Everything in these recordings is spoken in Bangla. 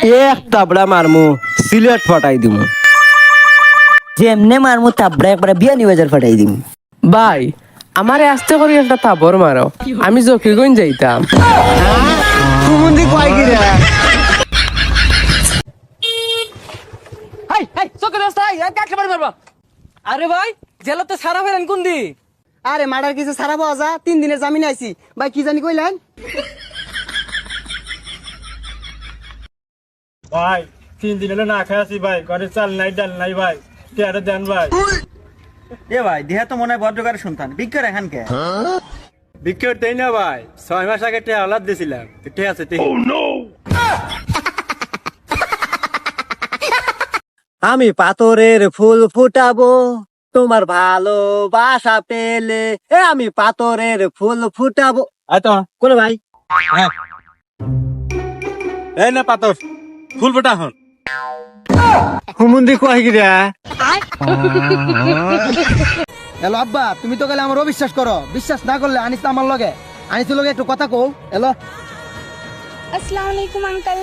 এক তাবড়া মারমু সিলেট ফটাই দিমু। যেমনে মারমু তাবড়া একবারে বিয়ানি বাজার ফাটাই দিম। ভাই আমারে আস্তে করে একটা তাবর মারো। আমি জকিগঞ্জ যাইতাম। কুমুন্দি কয় কি রে? হাই হাই চোখে মারি মারবা? আরে ভাই জেলা তো সারা ফেরেন কোন দি আরে মার্ডার কিছু সারা পাওয়া যা তিন দিনের জামিন আইছি। ভাই কি জানি কইলেন? ভাই তিন দিন হলো না খাই আছি ভাই ঘরে চাল নাই ডাল নাই ভাই তেয়ারে দেন ভাই। এ ভাই দেহা তো মনে হয় ভদ্রকারের সন্তান। বিজ্ঞার এখান কে বিক্রি দেই না ভাই ছয় মাস আগে টেয়া হলাদ দিছিলাম ঠিক আছে ঠিক আমি পাথরের ফুল ফুটাবো তোমার ভালোবাসা পেলে এ আমি পাথরের ফুল ফুটাবো। আয় তো। কোন ভাই? এই না পাতর খুল বটা হন। হুমুন্দি কয় গিরা এলো আব্বা তুমি তো গেলে আমার অবিশ্বাস করো। বিশ্বাস না করলে আনিস আমার লগে। আনিস লগে একটু কথা কও। এলো। আসসালামু আলাইকুম আঙ্কেল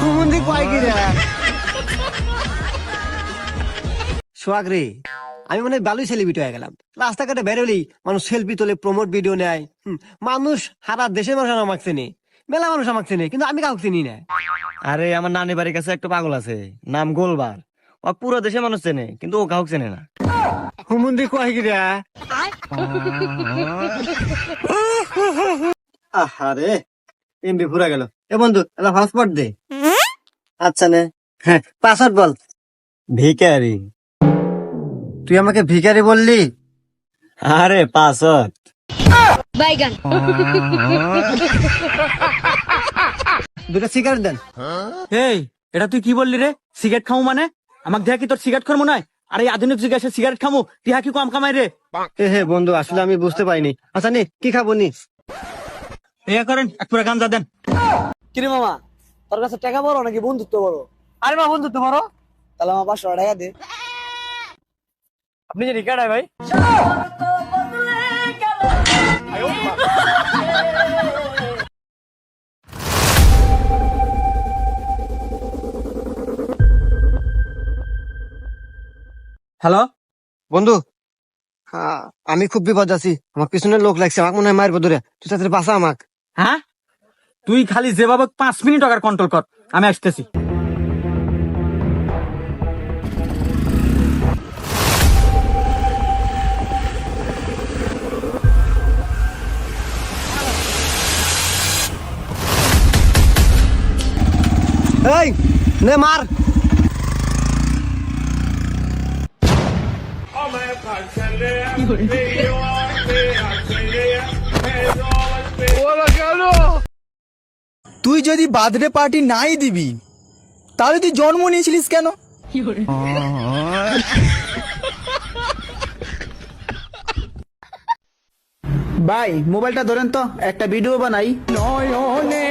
হুমুন্দি কয় গিরা সোহাগ রে আমি মানে ভালোই সেলিব্রিটি হয়ে গেলাম। রাস্তাঘাটে বেরোলি মানুষ সেলফি তোলে প্রমোট ভিডিও নেয়। মানুষ সারা দেশের মানুষ আমাকে নেই মেলা মানুষ আমাকে চেনে কিন্তু আমি কাউকে চিনি না। আরে আমার নানি বাড়ির কাছে একটা পাগল আছে নাম গোলবার। ও পুরো দেশে মানুষ চেনে কিন্তু ও কাউকে চেনে না। হুমুন্দি কয় কি রে? আহারে এমবি পুরা গেল। এ বন্ধু এটা হটস্পট দে। আচ্ছা নে। হ্যাঁ। পাসওয়ার্ড বল। ভিকারি তুই আমাকে ভিখারি বললি? আরে পাসত বাইগান। দুটা সিগারেট দেন। এই এটা তুই কি বললি রে? সিগারেট খামু মানে? আমাকে দেখা কি তোর সিগারেট খামু আরে আধুনিক যুগে এসে সিগারেট খাব টিহা কি কম কামাই রে? হে বন্ধু আসলে আমি বুঝতে পাইনি আচ্ছা নে কি খাব নি? এ করেন এক পুরা গামজা দেন। কিরে মামা তোর কাছে টাকা বড় নাকি বন্ধুত্ব বড়? আরে মা বন্ধুত্ব বড়? তাহলে আমার পাঁচশো টাকা দে। আপনি যে রিকার্ড ভাই? হ্যালো বন্ধু হ্যাঁ, আমি খুব বিপদ আছি। আমার পিছনে লোক লাগছে আমাকে মনে হয় মারবো ধরে। তুই তাড়াতাড়ি বাঁচা আমাক। হ্যাঁ? তুই খালি যেভাবে পাঁচ মিনিট টাকার কন্ট্রোল কর আমি আসতেছি। এই নে মার। তুই যদি বার্থডে পার্টি নাই দিবি তাহলে তুই জন্ম নিয়েছিলিস কেন? ভাই মোবাইলটা ধরেন তো একটা ভিডিও বানাই। নয়নের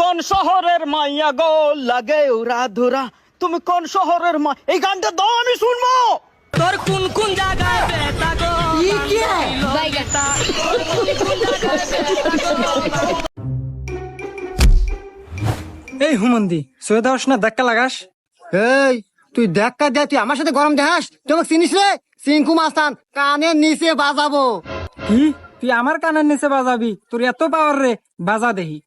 কোন শহরের মাইয়া গো? লাগে ওরা রাধুরা তুমি কোন শহরের মা এই গানটা দাও আমি শুনব! তোর কোন কোন জায়গায় বেতা গো? ই কি? এই হুমন্দি সৈয়দ হাস না ধাক্কা লাগাস? এই তুই দেখা দে তুই আমার সাথে গরম দেখাস? তোমাকে চিনিস রে? সিংকু মাসান কানের নিচে বাজাবো। কি? তুই আমার কানের নিচে বাজাবি? তোর এত পাওয়ার রে বাজা দেহি।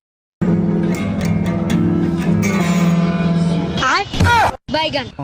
বাইগান।